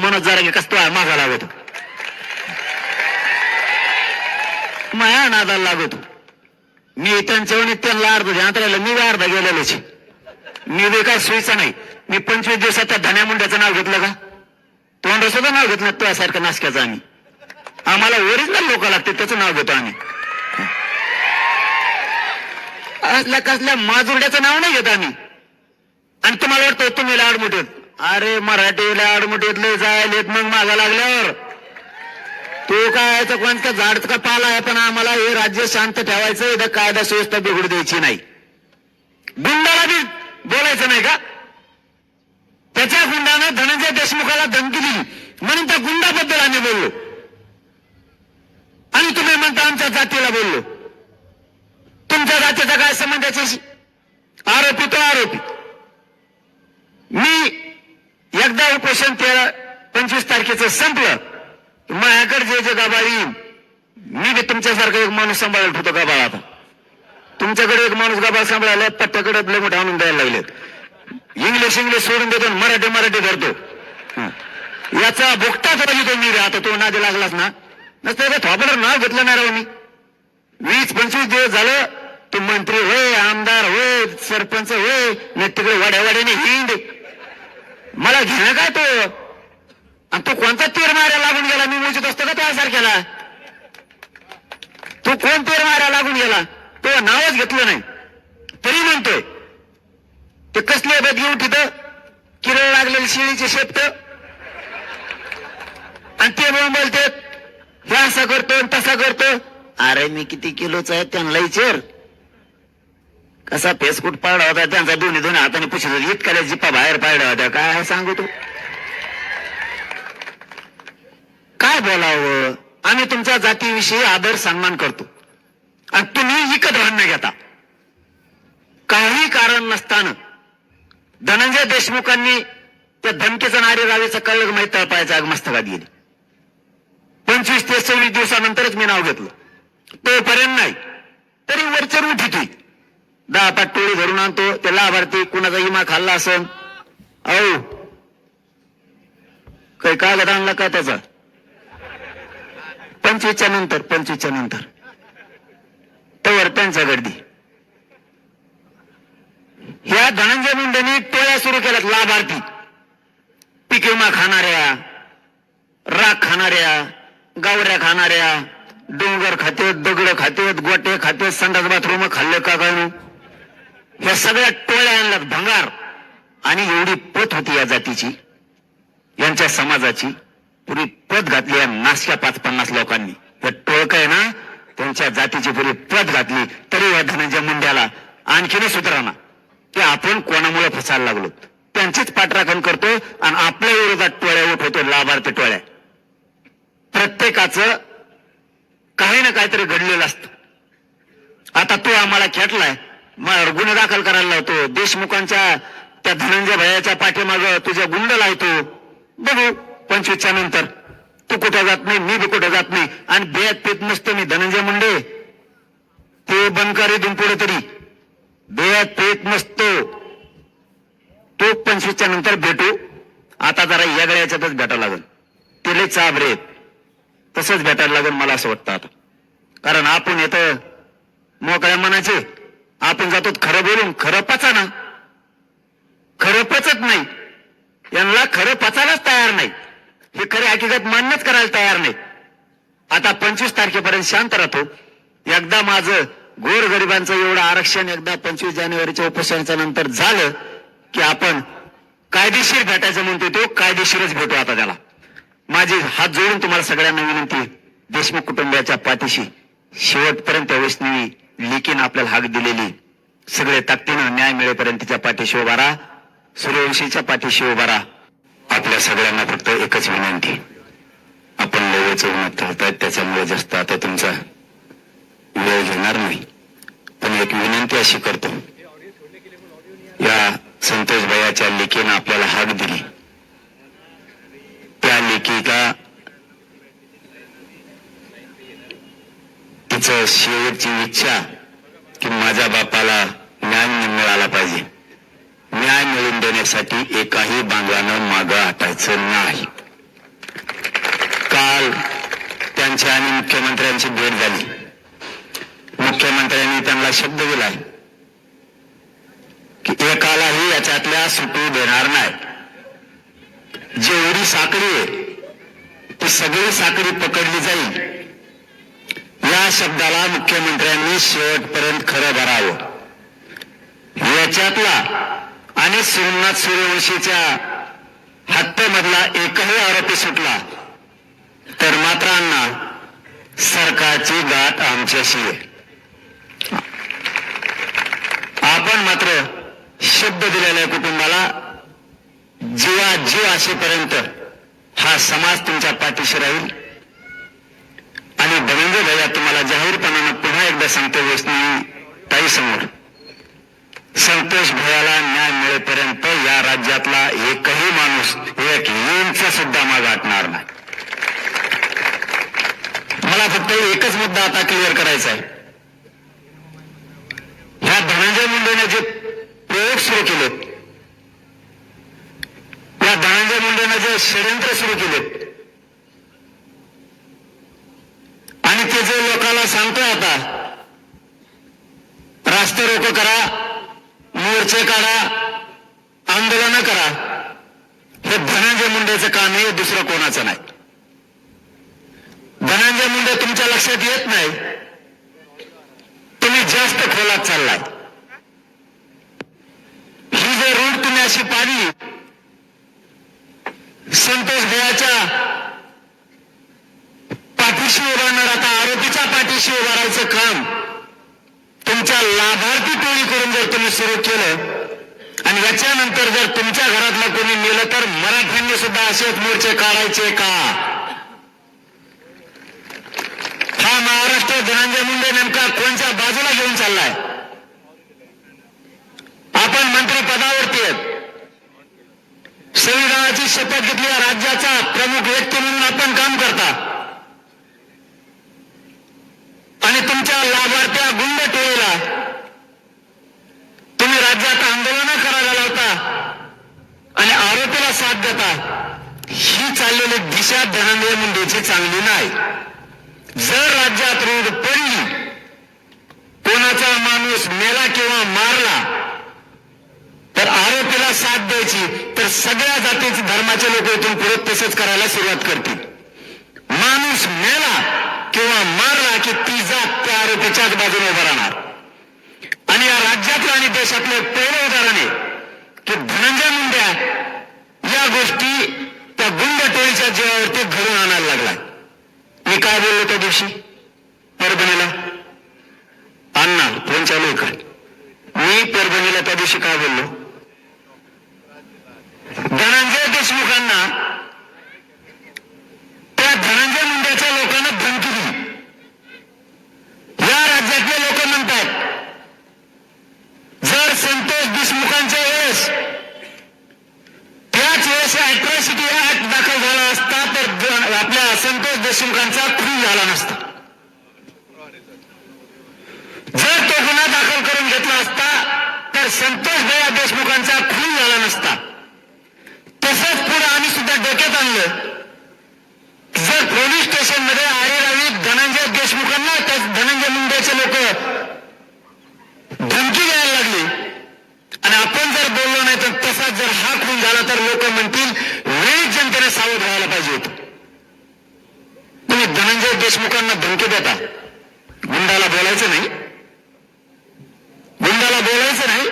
मनोज जरा कस तो मागा लागतो? माया नादाला लागतो. मी त्यांच्या वणी त्यांना अर्ध ध्यानात मी अर्धा गेलेलोच मी बी काय सोयीचा नाही. मी पंचवीस दिवसात त्या धन्या मुंड्याचं नाव घेतलं का? तोंड सुद्धा नाव घेतलं त्यासारखं नासक्याचं आम्ही. आम्हाला ओरिजिनल लोक लागते त्याचं नाव घेतो आम्ही. असल्या कसल्या माजुरड्याचं नाव नाही घेत आम्ही. आणि तुम्हाला वाटतं तुम्ही लाडमुठेत अरे मराठी लाडमुठीतले जायलेत मग मागा लागल्यावर. तू काय याचं कोणत्या झाडच का पाला आहे पण आम्हाला हे राज्य शांत ठेवायचं इथं कायदा सुव्यवस्था बिघडू द्यायची नाही. गुंडाला बी बोलायचं नाही का? त्याच्या गुंडानं धनंजय देशमुखाला धमकी दिली. म्हणून त्या गुंडाबद्दल आम्ही बोललो. आणि तुम्ही म्हणता आमच्या जातीला बोललो. तुमच्या जातीचा काय संबंध त्याच्याशी? आरोपी तो आरोपी. मी एकदा उपोषण तेरा पंचवीस तारखेचं संपलं माझ्याकडे जे जे गाबा येईल मी बी तुमच्यासारखा एक माणूस सांभाळत होतो गाबाळ आता. तुमच्याकडे एक माणूस गाबाळ सांभाळायला पट्ट्याकडे लय मोठा आणून द्यायला लागलेत. इंग्लिश इंग्लिश सोडून देतो आणि मराठी मराठी धरतो. याचा भुकटाच बघितो मी रे आता तो नादी लागलाच ना. नसतं का थोबडं नाव घेतलं नाही राव मी? वीस पंचवीस दिवस झालं तू मंत्री होय आमदार होय सरपंच होय न तिकडे वाड्या वाड्याने हिंड. मला घेणं काय तो? आणि तू कोणता तीर माऱ्या लागून गेला? मी मोजत असतो का त्यासारख्याला? तू कोण तीर माऱ्या लागून गेला? तो नावच घेतलं नाही. तरी म्हणतोय ते कसले बेत घेऊन तिथं किरळ लागलेली शिळीचे शेपट? आणि ते बोलते हे असा करतो आणि तसा करतो. अरे मी किती किलोचा आहे त्यांना विचार. कसा फेसकूट पाळला होता त्यांचा दोन्ही दोन्ही हाताने पुशत इतक्या जिप्पा बाहेर पाडला होता. काय सांगू तू? काय बोलावं? आम्ही तुमच्या जातीविषयी आदर सन्मान करतो. आणि तुम्ही विकत भांडणं घेता. काही कारण नसताना धनंजय देशमुखांनी त्या धमकीचं नारी रावीचं कळलं माहीत तळपायचं आग मस्तकात गेली. पंचवीस ते सव्वीस दिवसानंतरच मी नाव घेतलं. तोपर्यंत नाही. तरी वरचर उठितोय दहा पाच टोळी धरून आणतो. ते लाभार्थी कुणाचा इमा खाल्ला असं अहो. काही कागद आणला का त्याचा? पंचवीसच्या नंतर पंचवीसच्या नंतर. तवर त्यांचा गर्दी. ह्या धनंजय मुंडेंनी टोळ्या सुरू केल्यात लाभार्थी. पीक विमा खाणाऱ्या राख खाणाऱ्या गावऱ्या खाणाऱ्या डोंगर खातेत दगड खातेत गोटे खातेत संडास बाथरूम खाल्ले का काय ह्या सगळ्या टोळ्या आणल्यात भंगार. आणि एवढी पत होती या जातीची यांच्या समाजाची पुरी पत घातली या नाशक्या पाच पन्नास लोकांनी. या टोळक आहे ना त्यांच्या जातीची पुरी पत घातली तरी या धनंजय मुंड्याला आणखीन सुधारणा. की आपण कोणामुळे फसायला लागलो? त्यांचीच पाठराखण करतो आणि आपल्या विरोधात टोळ्या उठवतो लाभार्थी टोळ्या. प्रत्येकाचं काही ना काहीतरी घडलेलं असतं. आता तू आम्हाला खेटलाय गुन्हे दाखल करायला लावतो. देशमुखांच्या त्या धनंजय भयाच्या पाठीमाग तुझ्या गुंड लावतो. बघू पंचवीसच्या नंतर. तू कुठे जात नाही मी बी कुठे जात नाही. आणि बेत पेत नसतो मी धनंजय मुंडे. ते बनकारी इथून पुढे तरी. बेत पेत नसतो. तो पंचवीसच्या नंतर भेटू. आता जरा या याच्यातच भेटायला लागेल. ते लय चाब रे. तसंच भेटायला लागेल मला असं वाटतं आता. कारण आपण येतं मोकळ्या मनाचे आपण जातो खरं बोलून खरं पचाना. खरं पचत नाही. यांना खरं पचायलाच तयार नाही. हे खरे हकीकत मान्यच करायला तयार नाही. आता पंचवीस तारखेपर्यंत शांत राहतो. एकदा माझं गोर गरिबांचं एवढं आरक्षण एकदा पंचवीस जानेवारीच्या उपोषणाच्या नंतर झालं की आपण कायदेशीर भेटायचं म्हणतो तो कायदेशीरच भेटू आता त्याला. माझी हात जोडून तुम्हाला सगळ्यांना विनंती देशमुख कुटुंबियाच्या पाठीशी शेवटपर्यंत वैष्णवी लेकीनं आपल्याला हाक दिलेली. सगळे ताकदीनं न्याय मिळेपर्यंत तिच्या पाठीशी उभा राहा. सूर्यवंशीच्या पाठीशी उभा राहा. आपल्या सगळ्यांना फक्त एकच विनंती. आपण लेवेचं उन्हात ठरतायत त्याच्यामुळे जास्त आता तुमचा वेळ घेणार नाही. पण एक विनंती अशी करतो. या संतोष भयाच्या लेखीनं आपल्याला हाक दिली. त्या लेखिका तिचं शेवटची इच्छा की माझ्या बापाला न्याय मिळाला पाहिजे. न्याय मिळवून देण्यासाठी एकाही बांगलानं मागं हटायचं नाही. काल त्यांची आणि मुख्यमंत्र्यांची भेट झाली. मुख्यमंत्र्यांनी त्यांना शब्द दिलाय की एकालाही याच्यातल्या सुटू देणार नाही. जेवढी साखळी आहे ती सगळी साखळी पकडली जाईल. या शब्दाला मुख्यमंत्र्यांनी शेवटपर्यंत खरं धरावं. याच्यातला आणि सोमनाथ सूर्यवंशीच्या हत्येमधला एकही आरोपी सुटला तर मात्र अण्णा सरकारची गाठ आमच्याशी आहे. आपण मात्र शब्द दिलेल्या कुटुंबाला जीवा जीव असेपर्यंत हा समाज तुमच्या पाठीशी राहील. आणि धनंजय भैया तुम्हाला जाहीरपणानं पुन्हा एकदा सांगतो वैष्णवी ताई समोर. संतोष भैयाला न्याय मिळेपर्यंत या राज्यातला एकही माणूस एक इंच सुद्धा माग आटणार नाही. मला फक्त एकच मुद्दा आता क्लिअर करायचा आहे. ह्या धनंजय मुंडेने जे प्रयोग सुरू केलेत या धनंजय मुंडेने जे षडयंत्र सुरू केलेत जे लोकांना सांगतोय आता रास्ते रोको करा मोर्चे काढा आंदोलन करा. हे धनंजय मुंडेचं काम आहे दुसरं कोणाचं नाही. धनंजय मुंडे तुमच्या लक्षात येत नाही. तुम्ही जास्त खोलात चाललाय. ही जर रूट तुम्ही अशी पाडली संतोष भैयाच्या पाठीशी उभारणार आता आरोपीच्या पाठीशी उभारायचं काम तुमच्या लाभार्थी टोळीकडून जर तुम्ही सुरू केलं आणि याच्यानंतर जर तुमच्या घरातलं कोणी नेलं तर मराठ्यांनी सुद्धा असेच मोर्चे काढायचे का? हा महाराष्ट्र धनंजय मुंडे नेमका कोणत्या बाजूला घेऊन चाललाय? आपण मंत्री पदावरती आहेत संविधानाची शपथ घेतली राज्याचा प्रमुख व्यक्ती म्हणून आपण काम करता. आणि तुमच्या लाभार्थ्या गुंड टोळीला तुम्ही राज्यात आंदोलन करायला लावता आणि आरोपीला साथ देता. ही चाललेली दिशा धनंजय मुंडेची चांगली नाही. जर राज्यात रोड पडली कोणाचा माणूस मेला किंवा मारला तर आरोपीला साथ द्यायची तर सगळ्या जातीचे धर्माचे लोक इथून पुढे तसंच करायला सुरुवात करतील. माणूस मेला किंवा मारला की ती जात त्या आरोपीच्याच बाजूने उभा राहणार. आणि या राज्यातलं आणि देशातलं पहिलं उदाहरण आहे की धनंजय मुंड्या या गोष्टी त्या गुंड टोळीच्या जीवावरती घडून आणायला लागला मी काय बोललो त्या दिवशी? परभणीला. अण्णा फोन चालू आहे का मी परभणीला त्या दिवशी काय बोललो धनंजय देशमुखांना त्या धनंजय मुंड्याच्या लोकांना धमकी दिली या राज्यातले लोक म्हणतात जर संतोष देशमुखांच्या वेळेस त्याच अॅट्रॉसिटी ऍक्ट दाखल झाला असता तर आपल्या संतोष देशमुखांचा खून झाला नसता. जर तो गुन्हा दाखल करून घेतला असता तर संतोष भैया देशमुखांचा खून झाला नसता. तसंच पुढे आम्ही सुद्धा डोक्यात आणलं. जर पोलीस स्टेशनमध्ये आरेरावी धनंजय देशमुखांना त्या धनंजय मुंडेचे लोक धमकी द्यायला लागली आणि आपण जर बोललो नाही जर हा खून झाला तर लोक म्हणतील वेळीच जनतेने सावध राहायला पाहिजेत तुम्ही धनंजय देशमुखांना धमकी देता. गुंडाला बोलायचं नाही. गुंडाला बोलायचं नाही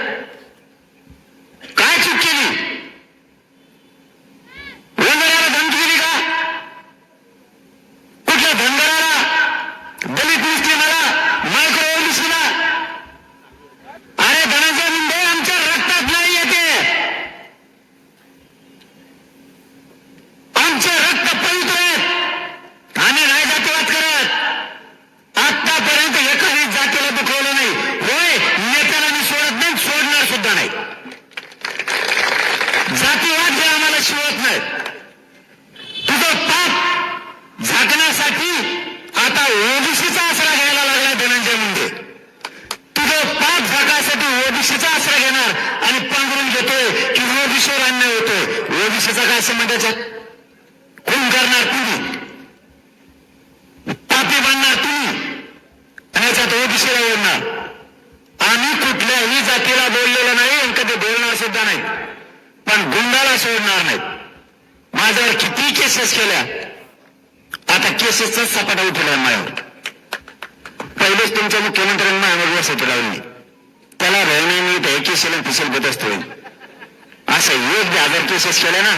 काय चूक केली वंदराला धमकी दिली का कुठल्या धनगराला दलित मुस्लिमाला मायक्रो ओबीसीला अरे धनंजय मुंडे आमच्या रक्तात नाही येते आमचे रक्त पवित्र आहेत आम्ही नाही जातीवाद करत आतापर्यंत एकाही जातीला दुखवलं नाही होय नेत्याला मी सोडत नाही सोडणार सुद्धा नाही असं म्हणतात खून करणार तुम्ही. पापी बनणार तुम्ही. आणि याच्यात ओबीसीला येणार. आम्ही कुठल्याही जातीला बोललेलं नाही आणि कधी बोलणार सुद्धा नाही. पण गुंडाला सोडणार नाही. माझ्यावर किती केसेस केल्या? आता केसेसचा सपाटा उठवलाय माझ्यावर. पहिलेच तुमच्या मुख्यमंत्र्यांना माझ्यावर वसती लावली. त्याला रहिणे मिळते केसेला फिसेल बत असतो असं एक हजार केसेस केल्या ना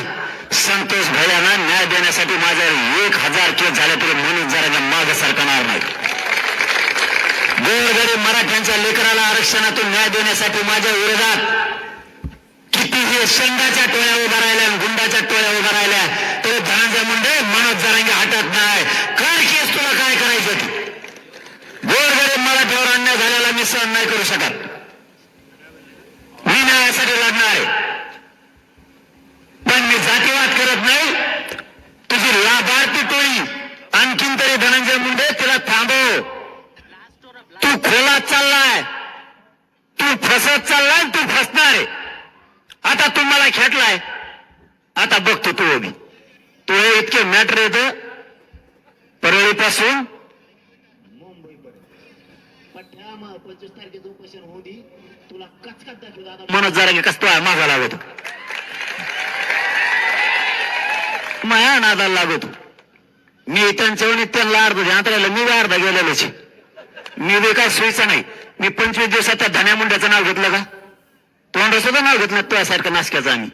संतोष भैयाना न्याय देण्यासाठी माझ्या एक हजार केस झाले तरी म्हणून जरा माग सरकणार नाही. गोरगरीब मराठ्यांच्या लेकराला आरक्षणातून न्याय देण्यासाठी माझ्या विरोधात कितीही शेंगाच्या टोळ्या उभा राहिल्या आणि गुंडाच्या टोळ्या उभा राहिल्या तरी धनंजय मुंडे मनोज जरांगे हटत नाही. कर केस तुला काय करायचं ते गोरगरीब मराठीवर अन्याय झालेला मी सहन नाही करू शकत. मी न्यायासाठी लढणार आहे. पण मी जातीवाद करत नाही. तुझी लाभार्थी टोळी आणखीन तरी धनंजय मुंडे तिला थांबव. तू खोलात चाललाय. तू फसत चाललाय तू फसणार आहे. आता तू मला खेटलाय. आता बघतो तू उभी तू हे इतके मॅटर येत परळीपासून. मनोज जरा कस तो माझा लागतो माया नादाला लागतो. मी त्यांच्या त्यांना अर्ध ध्यानात मी बी अर्धा गेलेलोच मी बी काय सोयीचा नाही. मी पंचवीस दिवसात त्या धन्या मुंड्याचं नाव घेतलं का? तोंड सुद्धा नाव घेतलं तुझ्यासारखं नासक्याचं आम्ही.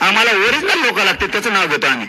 आम्हाला ओरिजिनल लोक लागते त्याचं नाव घेतो आम्ही.